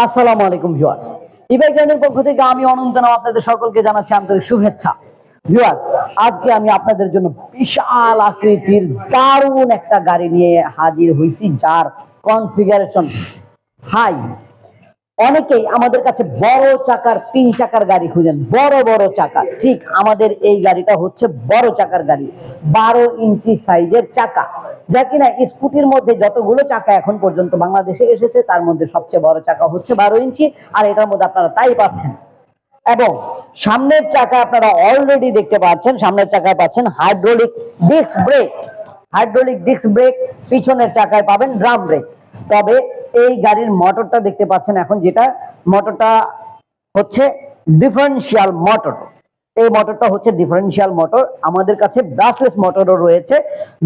আসসালামু আলাইকুম ভিউয়ার্স। ইবাই চ্যানেলের পক্ষ থেকে আমি অনন্ত নাম আপনাদের সকলকে জানাচ্ছি আন্তরিক শুভেচ্ছা। ভিউয়ার্স, আজকে আমি আপনাদের জন্য বিশাল আকৃতির দারুণ একটা গাড়ি নিয়ে হাজির হয়েছি যার কনফিগারেশন হাই অনেকেই আমাদের কাছে বড় চাকার তিন চাকার গাড়ি খুঁজেন। বড় বড় চাকা। ঠিক আমাদের এই গাড়িটা হচ্ছে বড় চাকার গাড়ি। বারো ইঞ্চি সাইজের চাকা। যা কিনা স্কুটির মধ্যে যতগুলো চাকা এখন পর্যন্ত বাংলাদেশে এসেছে, তার মধ্যে সবচেয়ে বড় চাকা হচ্ছে বারো ইঞ্চি, আর এটার মধ্যে আপনারা তাই পাচ্ছেন। এবং সামনের চাকা আপনারা অলরেডি দেখতে পাচ্ছেন, সামনের চাকায় পাচ্ছেন hydraulic disc brake hydraulic disc brake পিছনের চাকায় পাবেন ড্রাম ব্রেক তবে এই গাড়ির মোটরটা দেখতে পাচ্ছেন এখন, যেটা মোটরটা হচ্ছে ডিফারেন্সিয়াল মোটর এই মোটরটা হচ্ছে ডিফারেন্সিয়াল মোটর আমাদের কাছে ব্রাশলেস মোটরও রয়েছে,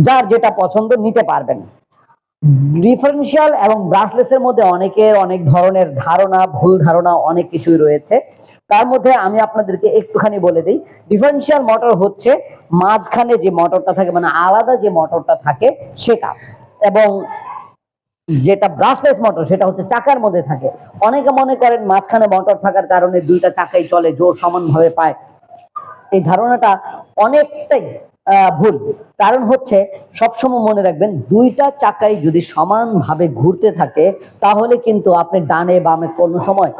যার যেটা পছন্দ নিতে পারবেন। ডিফারেন্সিয়াল এবং ব্রাশলেসের মধ্যে অনেকের অনেক ধরনের ধারণা, ভুল ধারণা, অনেক কিছুই রয়েছে। তার মধ্যে আমি আপনাদেরকে একটুখানি বলে দিই ডিফারেন্সিয়াল মোটর হচ্ছে মাঝখানে যে মোটরটা থাকে মানে আলাদা যে মোটরটা থাকে, সেটা। এবং যেটা ব্রাশলেস মোটর সেটা হচ্ছে চাকার মধ্যে থাকে। অনেকে মনে করেন মাঝখানে মোটর থাকার কারণে দুইটা চাকাই চলে, জোর সমানভাবে পায়। এই ধারণাটা অনেকটাই ভুল। কারণ হচ্ছে, সবসময় মনে রাখবেন, দুইটা চাকাই যদি সমানভাবে ঘুরতে থাকে, তাহলে কিন্তু আপনি ডানে বামে কোনো সময়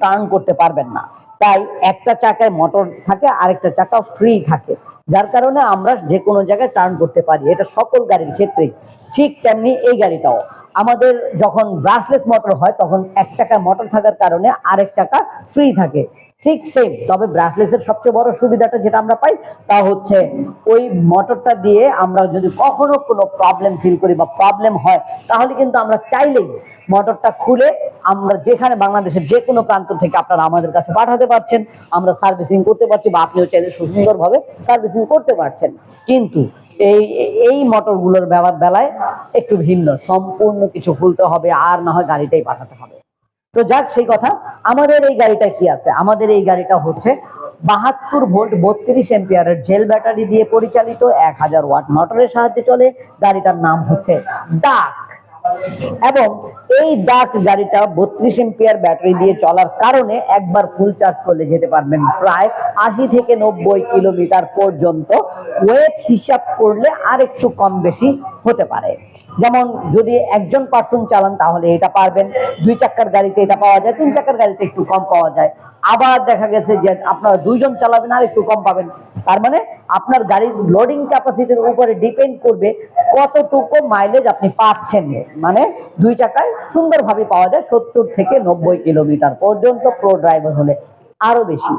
টার্ন করতে পারবেন না। তাই একটা চাকায় মোটর থাকে, আরেকটা চাকা ফ্রি থাকে। যার কারণে আমরা যে কোনো জায়গায় টার্ন করতে পারি। এটা সকল গাড়ির ক্ষেত্রেই। ঠিক তেমনি এই গাড়িটাও। আমাদের যখন ব্রাশলেস মোটর হয়, তখন এক চাকা মোটর থাকার কারণে আরেক চাকা ফ্রি থাকে। ঠিক সেম তবে ব্রাশলেসের সবচেয়ে বড় সুবিধাটা যেটা আমরা পাই, তা হচ্ছে ওই মোটরটা দিয়ে আমরা যদি কখনো কোনো প্রবলেম ফিল করি বা প্রবলেম হয়, তাহলে কিন্তু আমরা চাইলেই মোটরটা খুলে আমরা যেখানে বাংলাদেশের যে কোনো প্রান্ত থেকে আপনারা আমাদের কাছে পাঠাতে পারছেন, আমরা সার্ভিসিং করতে পারছি বা আপনিও চাইলে সুন্দরভাবে সার্ভিসিং করতে পারছেন। কিন্তু এই এই মোটরগুলোর ব্যবহার বেলায় একটু ভিন্ন, সম্পূর্ণ কিছু খুলতে হবে, আর না হয় গাড়িটাই পাঠাতে হবে। তো যাক, সেই কথা। আমাদের এই গাড়িটা কি আছে? আমাদের এই গাড়িটা হচ্ছে বাহাত্তর ভোল্ট বত্রিশ এম্পিয়ারের জেল ব্যাটারি দিয়ে পরিচালিত, এক হাজার ওয়াট মোটরের সাহায্যে চলে। গাড়িটার নাম হচ্ছে ডাক এবং এই ডাক গাড়িটা বত্রিশ এম্পিয়ার ব্যাটারি দিয়ে চলার কারণে একবার ফুল চার্জ করলে যেতে পারবেন প্রায় আশি থেকে নব্বই কিলোমিটার পর্যন্ত। ওয়েট হিসাব করলে আর একটু কম বেশি হতে পারে। যেমন যদি একজন পার্সন চালান তাহলে এটা পারবেন। দুই চাকার গাড়িতে এটা পাওয়া যায়, তিন চাকার গাড়িতে একটু কম পাওয়া যায়। আবার দেখা গেছে যে আপনারা দুইজন চালাবেন আর একটু কম পাবেন। তার মানে আপনার গাড়ির লোডিং ক্যাপাসিটির উপরে ডিপেন্ড করবে কতটুকু মাইলেজ আপনি পাচ্ছেন। মানে দুই চাকায় সুন্দরভাবে পাওয়া যায় সত্তর থেকে নব্বই কিলোমিটার পর্যন্ত প্রো ড্রাইভার হলে আরও বেশি।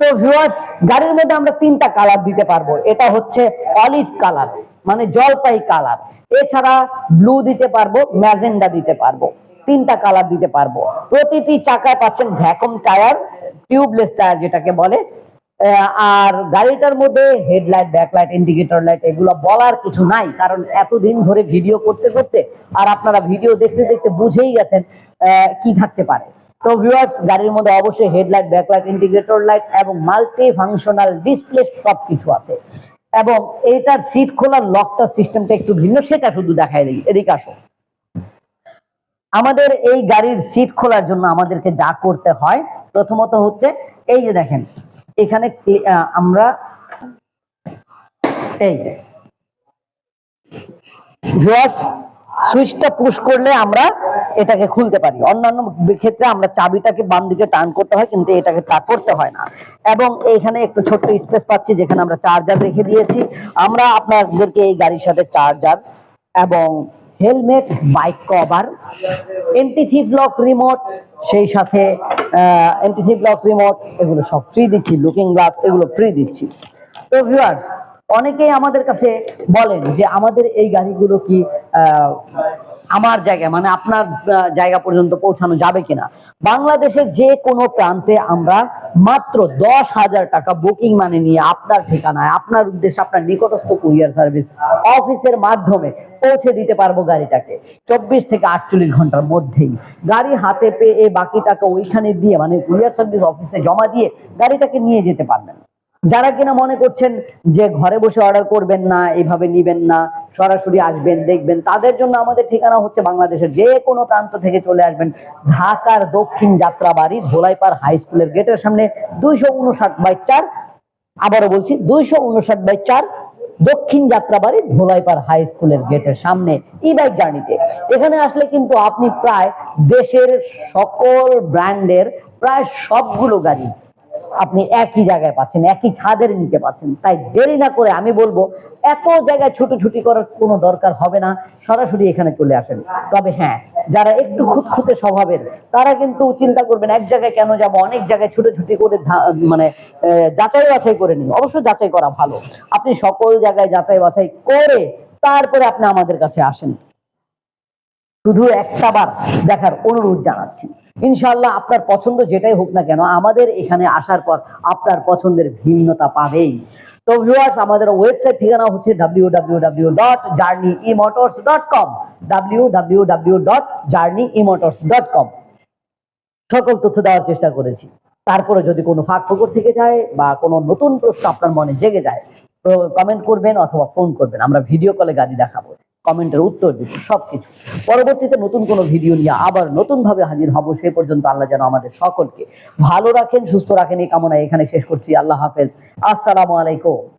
তো ভিউয়ার্স গাড়ির মধ্যে আমরা তিনটা কালার দিতে পারব। এটা হচ্ছে অলিভ কালার মানে জলপাই কালার এছাড়া ব্লু দিতে পারব, ম্যাজেন্ডা দিতে পারব। তিনটা কালার দিতে পারব। প্রতিটি চাকায় পাচ্ছেন ভ্যাকুম টায়ার টিউবলেস টায়ার যেটাকে বলে। আর গাড়িটার মধ্যে হেডলাইট ব্যাকলাইট ইন্ডিকেটর লাইট এগুলো বলার কিছু নাই, কারণ এতদিন ধরে ভিডিও করতে করতে, আর আপনারা ভিডিও দেখতে দেখতে বুঝেই গেছেন কি থাকতে পারে। তো ভিউয়ার্স গাড়ির মধ্যে অবশ্যই হেডলাইট ব্যাকলাইট ইন্ডিকেটর লাইট এবং মাল্টি ফাংশনাল ডিসপ্লে সব কিছু আছে। এবং এটার সিট খোলার লকটা সিস্টেমটা একটু ভিন্ন, সেটা শুধু দেখাই দিই। এদিকে আসো। আমাদের এই গাড়ির সিট খোলার জন্য আমাদেরকে যা করতে হয়, প্রথমত হচ্ছে, এই যে দেখেন, এখানে আমরা এই যে সুইচটা পুশ করলে আমরা এটাকে খুলতে পারি। অন্যান্য ক্ষেত্রে আমরা চাবিটাকে বাম দিকে টার্ন করতে হয়, কিন্তু এটাকে তা করতে হয় না। এবং এখানে একটু ছোট্ট স্পেস পাচ্ছি, যেখানে আমরা চার্জার রেখে দিয়েছি। আমরা আপনাদেরকে এই গাড়ির সাথে চার্জার এবং helmet, bike cover MTC block remote, সেই সাথে এমটিসি ব্লক রিমোট, এগুলো সব ফ্রি দিচ্ছি লুকিং গ্লাস এগুলো ফ্রি দিচ্ছি। তো ভিউয়ার্স অনেকেই আমাদের কাছে বলেন যে আমাদের এই গাড়িগুলো কি আমার জায়গায় মানে আপনার জায়গা পর্যন্ত পৌঁছানো যাবে কিনা? বাংলাদেশের যে কোনো প্রান্তে আমরা মাত্র দশ হাজার টাকা বুকিং মানে নিয়ে আপনার ঠিকানায়, আপনার উদ্দেশ্যে আপনার নিকটস্থ কুরিয়ার সার্ভিস অফিসের মাধ্যমে পৌঁছে দিতে পারব গাড়িটাকে। চব্বিশ থেকে আটচল্লিশ ঘণ্টার মধ্যেই। গাড়ি হাতে পেয়ে বাকি টাকা ওইখানে দিয়ে মানে কুরিয়ার সার্ভিস অফিসে জমা দিয়ে গাড়িটাকে নিয়ে যেতে পারবেন। যারা কিনা মনে করছেন যে ঘরে বসে অর্ডার করবেন না এইভাবে নিবেন না, সরাসরি আসবেন, দেখবেন, তাদের জন্য আমাদের ঠিকানা হচ্ছে বাংলাদেশের যে কোনো প্রান্ত থেকে চলে আসবেন। ঢাকার দক্ষিণ যাত্রাবাড়ি, ধোলাইপাড় হাই স্কুলের গেটের সামনে দুইশো উনষাট বাই চার, আবারও বলছি, দুইশো উনষাট বাই চার, দক্ষিণ যাত্রাবাড়ি, ধোলাইপাড় হাই স্কুলের গেটের সামনে ই বাইক জার্নিতে এখানে আসলে কিন্তু আপনি প্রায় দেশের সকল ব্র্যান্ডের প্রায় সবগুলো গাড়ি আপনি একই জায়গায় পাচ্ছেন, একই ছাদের নিচে পাচ্ছেন। তাই দেরি না করে আমি বলব, এত জায়গায় ছুটোছুটি করার কোনো দরকার হবে না। সরাসরি এখানে চলে আসেন। তবে হ্যাঁ যারা একটু খুঁতখুঁতে স্বভাবের, তারা কিন্তু চিন্তা করবেন, এক জায়গায় কেন যাব? অনেক জায়গায় ছুটোছুটি করে মানে যাচাই বাছাই করে নিন। অবশ্যই যাচাই করা ভালো। আপনি সকল জায়গায় যাচাই বাছাই করে তারপরে আপনি আমাদের কাছে আসেন। শুধু একটা বার দেখার অনুরোধ জানাচ্ছি। ইনশাল্লাহ আপনার পছন্দ যেটাই হোক না কেন, আমাদের এখানে আসার পর আপনার পছন্দের ভিন্নতা পাবেই। তো ভিউয়ার্স আমাদের ওয়েবসাইট ঠিকানা হচ্ছে W W W dot journey emotors dot com W W W dot journey emotors dot com সকল তথ্য দেওয়ার চেষ্টা করেছি। তারপরে যদি কোনো ফাঁক ফোকর থেকে যায় বা কোনো নতুন প্রশ্ন আপনার মনে জেগে যায়, তো কমেন্ট করবেন অথবা ফোন করবেন, আমরা ভিডিও কলে গাড়ি দেখাবো। কমেন্টের উত্তর দিব সবকিছু। পরবর্তীতে নতুন কোনো ভিডিও নিয়ে আবার নতুন ভাবে হাজির হব, সে পর্যন্ত আল্লাহ যেন আমাদের সকলকে ভালো রাখেন, সুস্থ রাখেন, এই কামনা এখানে শেষ করছি। আল্লাহ হাফেজ। আসসালামু আলাইকুম।